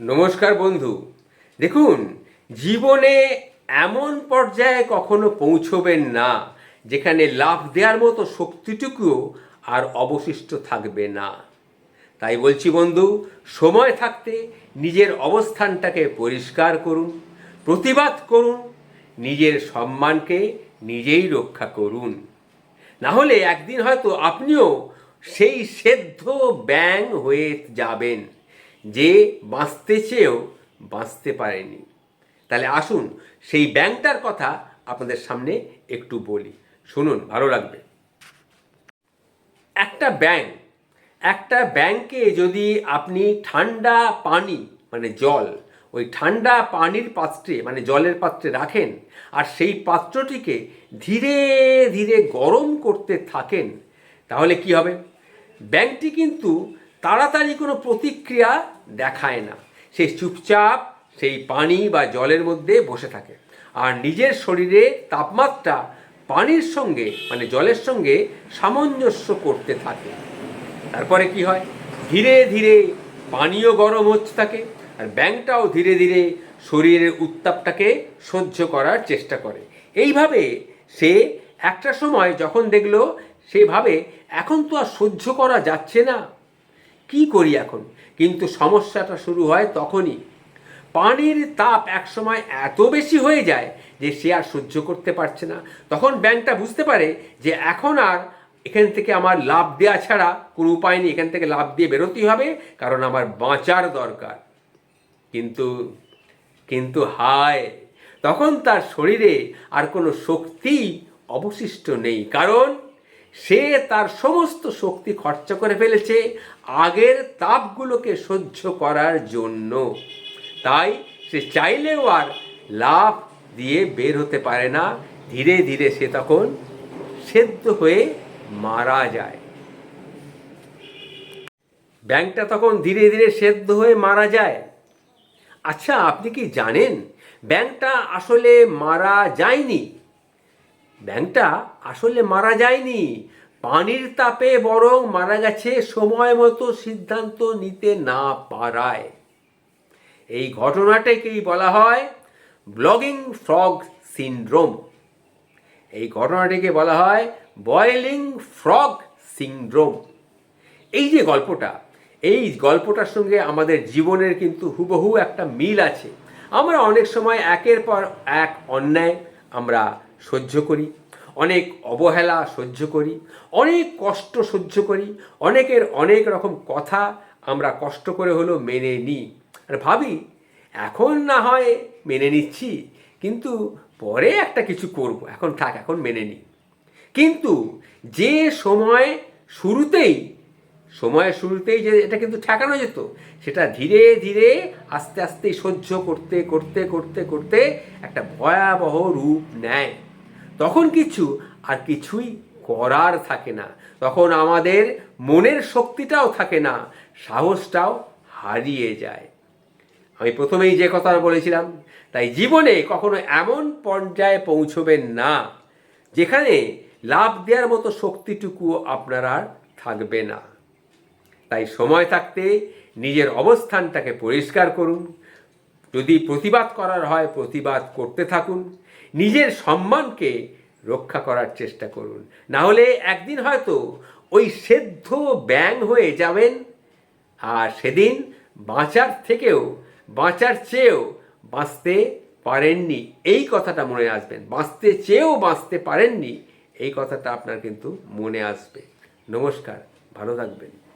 নমস্কার বন্ধু। দেখুন, জীবনে এমন পর্যায়ে কখনো পৌঁছবেন না, যেখানে লাভ দেওয়ার মতো শক্তিটুকুও আর অবশিষ্ট থাকবে না। তাই বলছি বন্ধু, সময় থাকতে নিজের অবস্থানটাকে পরিষ্কার করুন, প্রতিবাদ করুন, নিজের সম্মানকে নিজেই রক্ষা করুন। না হলে একদিন হয়তো আপনিও সেই সেদ্ধ ব্যাং হয়ে যাবেন। যে বাঁচতে চেয়েও বাঁচতে পারেনি। তাহলে আসুন সেই ব্যাংকটার কথা আপনাদের সামনে একটু বলি। শুনুন, ভালো লাগবে। একটা ব্যাংক, একটা ব্যাংকে যদি আপনি ঠান্ডা পানি মানে জল, ওই ঠান্ডা পানির পাত্রে মানে জলের পাত্রে রাখেন আর সেই পাত্রটিকে ধীরে ধীরে গরম করতে থাকেন, তাহলে কি হবে? ব্যাংকটি কিন্তু তাড়াতাড়ি কোনো প্রতিক্রিয়া দেখায় না। সে চুপচাপ সেই পানি বা জলের মধ্যে বসে থাকে। আর নিজের শরীরে তাপমাত্রা পানির সঙ্গে মানে জলের সঙ্গে সামঞ্জস্য করতে থাকে। তারপরে কি হয়? ধীরে ধীরে পানীয় গরম হচ্ছে থাকে আর ব্যাংকটাও ধীরে ধীরে শরীরের উত্তাপটাকে সহ্য করার চেষ্টা করে। এইভাবে সে একটা সময় যখন দেখল সেভাবে এখন তো আর সহ্য করা যাচ্ছে না। কি করি এখন? কিন্তু সমস্যাটা শুরু হয় তখনই। পানির তাপ একসময় এত বেশি হয়ে যায় যে সে আর সহ্য করতে পারছে না। তখন ব্যাংকটা বুঝতে পারে যে এখন আর এখান থেকে আমার লাভ দেওয়া ছাড়া কোনো উপায় নেই। এখান থেকে লাভ দিয়ে বেরোতেই হবে, কারণ আমার বাঁচার দরকার। কিন্তু কিন্তু হায়, তখন তার শরীরে আর কোনো শক্তি অবশিষ্ট নেই। কারণ সে তার সমস্ত শক্তি খরচা করে ফেলেছে আগের তাপগুলোকে সহ্য করার জন্য। তাই সে চাইলেও আর লাভ দিয়ে বের হতে পারে না। ধীরে ধীরে সে তখন সেদ্ধ হয়ে মারা যায়। ব্যাংকটা তখন ধীরে ধীরে সেদ্ধ হয়ে মারা যায়। আচ্ছা আপনি কি জানেন ব্যাংকটা আসলে মারা যায়নি? ব্যাংকটা আসলে মারা যায়নি। পানির তাপে বরং মারা গেছে সময় মতো সিদ্ধান্ত নিতে না পারায়। এই ঘটনাটাকেই বলা হয় ব্লগিং ফ্রগ সিন্ড্রোম। এই ঘটনাটিকে বলা হয় বয়েলিং ফ্রগ সিন্ড্রোম। এই যে গল্পটা, এই গল্পটার সঙ্গে আমাদের জীবনের কিন্তু হুবহু একটা মিল আছে। আমরা অনেক সময় একের পর এক অন্যায় আমরা সহ্য করি, অনেক অবহেলা সহ্য করি, অনেক কষ্ট সহ্য করি, অনেকের অনেক রকম কথা আমরা কষ্ট করে হলেও মেনে নিই আর ভাবি, এখন না হয় মেনে নিচ্ছি, কিন্তু পরে একটা কিছু করব, এখন থাক, এখন মেনে নিই কিন্তু যে সময় শুরুতেই, সময়ের শুরুতেই যে এটা কিন্তু ঠেকানো যেত, সেটা ধীরে ধীরে আস্তে আস্তে সহ্য করতে করতে করতে করতে একটা ভয়াবহ রূপ নেয়। তখন কিছু আর কিছুই করার থাকে না। তখন আমাদের মনের শক্তিটাও থাকে না, সাহসটাও হারিয়ে যায়। আমি প্রথমেই যে কথা বলেছিলাম, তাই জীবনে কখনো এমন পর্যায়ে পৌঁছবেন না, যেখানে লাভ দেওয়ার মতো শক্তিটুকু আপনার আর থাকবে না। তাই সময় থাকতে নিজের অবস্থানটাকে পরিষ্কার করুন। যদি প্রতিবাদ করার হয়, প্রতিবাদ করতে থাকুন। নিজের সম্মানকে রক্ষা করার চেষ্টা করুন। না হলে একদিন হয়তো ওই সেদ্ধ ব্যাং হয়ে যাবেন, আর সেদিন বাঁচার থেকেও, বাঁচার চেয়েও বাঁচতে পারেননি। এই কথাটা মনে আসবেন। বাঁচতে চেয়েও বাঁচতে পারেননি, এই কথাটা আপনার কিন্তু মনে আসবে। নমস্কার, ভালো থাকবেন।